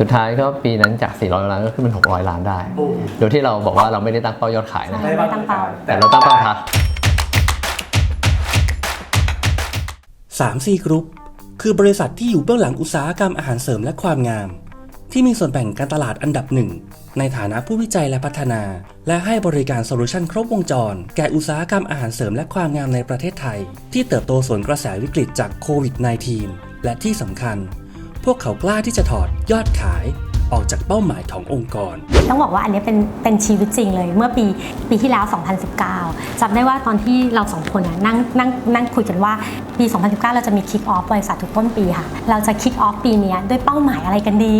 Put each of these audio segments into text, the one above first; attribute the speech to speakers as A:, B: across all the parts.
A: สุดท้ายก็ปีนั้นจาก 400 ล้านก็ขึ้นเป็น 600 ล้านได้
B: โอ้
A: โดยที่เราบอกว่าเราไม่ได้ตั้งเป้ายอดขายนะ
C: ใช่ไม่ตั้งเป้า
A: แต่เราตั้งเป้าทัส
B: 3 4 Group คือบริษัทที่อยู่เบื้องหลังอุตสาหกรรมอาหารเสริมและความงาม ที่มีส่วนแบ่งการตลาดอันดับหนึ่ง ในฐานะผู้วิจัยและพัฒนา และให้บริการโซลูชันครบวงจร แก่อุตสาหกรรมอาหารเสริมและความงามในประเทศไทย ที่เติบโตสวนกระแสวิกฤตจากโควิด -19 และที่สำคัญ พวกเขากล้าที่จะถอดยอดขายออกจากเป้าหมายขององค์กร
C: ต้องบอกว่าอันนี้เป็นเป็นชีวิตจริงเลย เมื่อปีปีที่แล้ว 2019จำได้ว่าตอนที่เราสองคนนั่งนั่งนั่งคุยกันว่าปี 2019 เราจะมีคิกออฟบริษัททุกต้นปีค่ะ เราจะคิกออฟปีนี้ด้วยเป้าหมายอะไรกันดี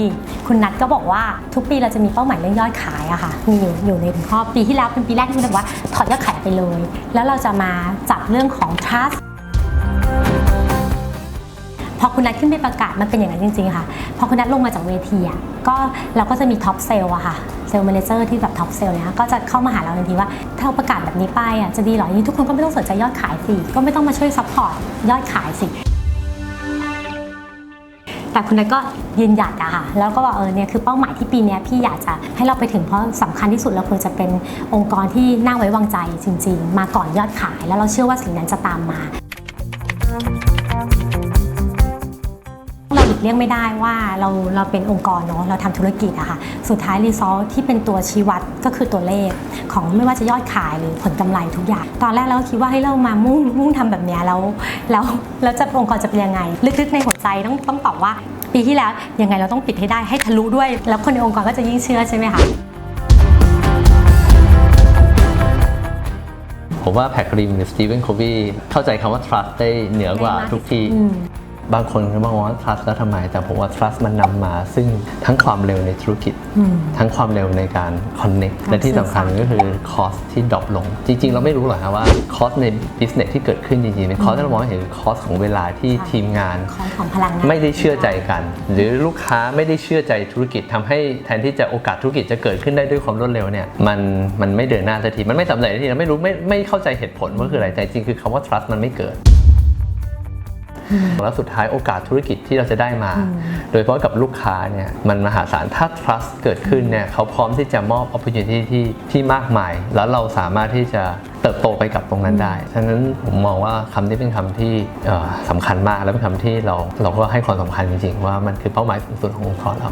C: คุณนัทก็บอกว่าทุกปีเราจะมีเป้าหมายเรื่องยอดขายอะค่ะ มีอยู่อยู่ในหัวข้อปีที่แล้วเป็นปีแรกที่เราบอกว่าถอดยอดขายไปเลย แล้วเราจะมาจับเรื่องของ trust พอคุณนัทขึ้นไปประกาศมันเป็นอย่างนั้นจริงๆค่ะ พอคุณนัทลงมาจากเวทีอะก็เราก็จะมีท็อปเซลล์อะค่ะเซลล์แมเนเจอร์ที่แบบท็อปเซลล์เนี่ยก็จะเข้ามาหาเราทันทีว่าถ้าเราประกาศแบบนี้ไปอะจะดีหรอนี้ทุกคนก็ไม่ต้องสนใจยอดขายสิก็ไม่ต้องมาช่วยซัพพอร์ตยอดขายสิแต่คุณนัทก็ยืนหยัดอะค่ะ แล้วก็บอกเออเนี่ยคือเป้าหมายที่ปีนี้พี่อยากจะให้เราไปถึงเพราะสำคัญที่สุดเราควรจะเป็นองค์กรที่น่าไว้วางใจจริง ๆ มาก่อนยอดขาย แล้วเราเชื่อว่าสิ่งนั้นจะตามมา เราหลีกเลี่ยงไม่ได้ว่าเราเราเป็นองค์กรเนาะเราทำธุรกิจอะค่ะสุดท้ายรีซอสที่เป็นตัวชี้วัดก็คือตัวเลข ของไม่ว่าจะยอดขายหรือผลกำไรทุกอย่าง ตอนแรกเราก็คิดว่าให้ยเรามามุ่งมุ่งทำแบบเนี้ยแล้วแล้วแล้วจะองค์กรจะเป็นยังไง ลึกๆในหัวใจต้องต้องตอบว่า ปีที่แล้วยังไงเราต้องปิดให้ได้ให้ทะลุด้วย แล้วคนในองค์กรก็จะยิ่งเชื่อใช่ไหมคะ
A: ผมว่าแพคริมหรือสตีเวนโควีเข้าใจคำว่า trust ได้เหนือกว่าทุกที่
C: อืม
A: บางคนก็มองว่า trust แล้วทำไม แต่ผมว่า trust มันนำมา ซึ่งทั้งความเร็วในธุรกิจ
C: อืม
A: ทั้งความเร็วในการ connect
C: การ
A: และที่สำคัญ
C: สื่อสาร
A: ก็คือ cost ที่ดรอปลง จริง ๆ เราไม่รู้หรอกครับว่า cost ใน business ที่เกิดขึ้นจริงๆใน cost ที่เรามองเห็น cost ของเวลาที่ทีมงาน
C: ของของพลังงาน
A: ไม่ได้เชื่อใจกัน หรือลูกค้าไม่ได้เชื่อใจธุรกิจทำให้แทนที่จะโอกาสธุรกิจจะเกิดขึ้นได้ด้วยความรวดเร็วเนี่ยมันมันไม่เดินหน้าสักทีมันไม่สำเร็จสักทีเราไม่รู้ไม่ไม่เข้าใจเหตุผลว่าคืออะไรแต่จริงคือคำว่า trust มันไม่เกิด แล้วสุดท้ายโอกาสธุรกิจที่เราจะได้มา โดยเฉพาะกับลูกค้าเนี่ยมันมหาศาลถ้า trust เกิดขึ้นเนี่ยเขาพร้อมที่จะมอบ opportunity ที่ที่มากมาย แล้วเราสามารถที่จะเติบโตไปกับตรงนั้นได้ ฉะนั้นผมมองว่าคำนี้เป็นคำที่เอ่อสำคัญมาก และเป็นคำที่เราเราก็ให้ความสำคัญจริงๆ ว่ามันคือเป้าหมายสูงสุดขององค์กรเรา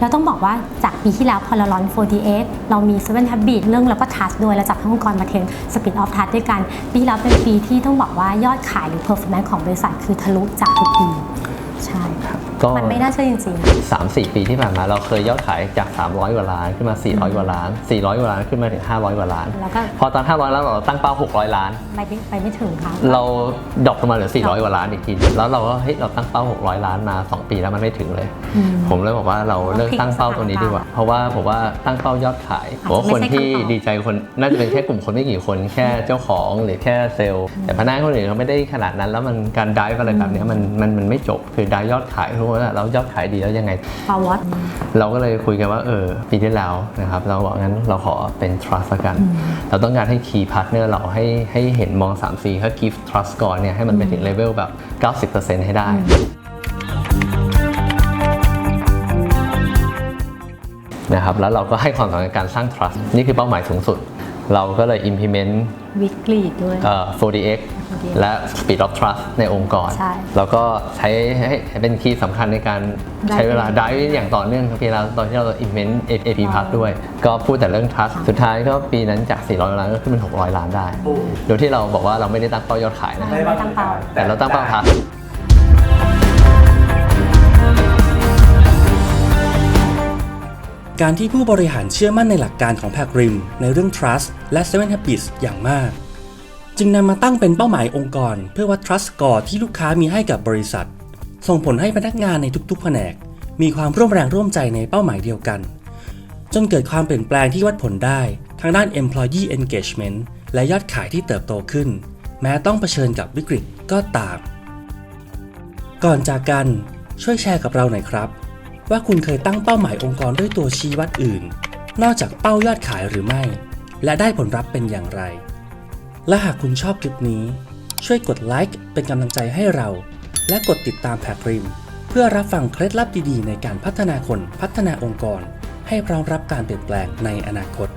C: เราต้องบอกว่าจากปีที่แล้วพอเราลอน 48 เรามี 7 Habit เรื่องแล้วก็ทัสด้วยเราจับทั้งองค์กรมาเทรนสปินออฟทัสด้วยกัน ปีแล้วเป็นปีที่ต้องบอกว่ายอดขายหรือ performance ของบริษัทคือทะลุจากทุกปี ใช่ค่ะ
A: ก็
C: มันไม่น่าเชื่อจริง
A: สามสี่ปีที่ผ่านมาเราเคยยอดขายจาก 300กว่าล้านขึ้นมา 400กว่าล้าน 400กว่าล้านขึ้นมาถึง 500กว่าล้าน
C: ๆแล้วก็
A: พอตอน 500ล้านเราตั้งเป้า 600 ล้าน
C: ไปไม่ไปไม่ถึงค่ะ
A: เราดรอปลงมาเหลือ 400กว่าล้านอีกทีแล้วเราก็เฮ้ยเราตั้งเป้า 600 ล้านมา 2 ปีแล้วมันไม่ถึงเลย
C: อืม
A: ผมเลยบอกว่าเราเลิกตั้งเป้าตัวนี้ดีกว่า เพราะว่าผมว่าตั้งเป้ายอดขายผมว่าคนที่ดีใจคนน่าจะเป็นแค่กลุ่มคนไม่กี่คนแค่เจ้าของหรือแค่เซลล์แต่พนักงานคนอื่นเขาไม่ได้ขนาดนั้น แล้วมันการได้อะไรแบบเนี้ยมันมันมันไม่จบคือได้ยอดขายทุกคนแล้วยอดขายดีแล้วยังไง
C: ปาวอต
A: เราก็เลยคุยกันว่าเออปีที่แล้วนะครับเราบอกงั้นเราขอเป็น trust ละกัน เราต้องการให้ key partner เราให้ให้เห็นมอง3 4ถ้า give trust ก่อนเนี่ยให้มันไปถึงเลเวลแบบ 90%ให้ได้นะครับแล้วเราก็ให้ความสำคัญกับการสร้าง trust นี่คือเป้าหมายสูงสุด เราก็เลย implement
C: วิกฤตด้วย
A: เอ่อ 4DX และ Speed of Trust ในองค์กร
C: ใช่
A: แล้วก็ใช้ให้ให้เป็นคีย์สำคัญในการใช้เวลา
C: Drive
A: ได้อย่างต่อเนื่องครับพี่เราตอนที่เรา invent AP Plus ด้วย ก็พูดแต่เรื่อง trust สุดท้ายก็ปีนั้นจาก 400 ล้านก็ขึ้นเป็น 600 ล้านได้
B: โอ้
A: โดยที่เราบอกว่าเราไม่ได้ตั้งเป้ายอดขายนะ
C: ไม่ตั้งเป้า
A: แต่เราตั้งเป้า trust
B: การที่ผู้บริหารเชื่อมั่นในหลักการของแพคริม ในเรื่อง trust และ seven habits อย่างมาก จึงนำมาตั้งเป็นเป้าหมายองค์กร เพื่อวัด trust score ที่ลูกค้ามีให้กับบริษัท ส่งผลให้พนักงานในทุกๆ แผนก มีความร่วมแรงร่วมใจในเป้าหมายเดียวกัน จนเกิดความเปลี่ยนแปลงที่วัดผลได้ทางด้าน employee engagement และยอดขายที่เติบโตขึ้น แม้ต้องเผชิญกับวิกฤตก็ตาม ก่อนจากกันช่วยแชร์กับเราหน่อยครับ ว่าคุณเคยตั้งเป้าหมายองค์กรด้วยตัวชี้วัดอื่น นอกจากเป้ายอดขายหรือไม่ และได้ผลลัพธ์เป็นอย่างไร และหากคุณชอบคลิปนี้ ช่วยกดไลค์เป็นกำลังใจให้เรา และกดติดตามแพกริม เพื่อรับฟังเคล็ดลับดีๆ ในการพัฒนาคนพัฒนาองค์กร ให้พร้อมรับการเปลี่ยนแปลงในอนาคต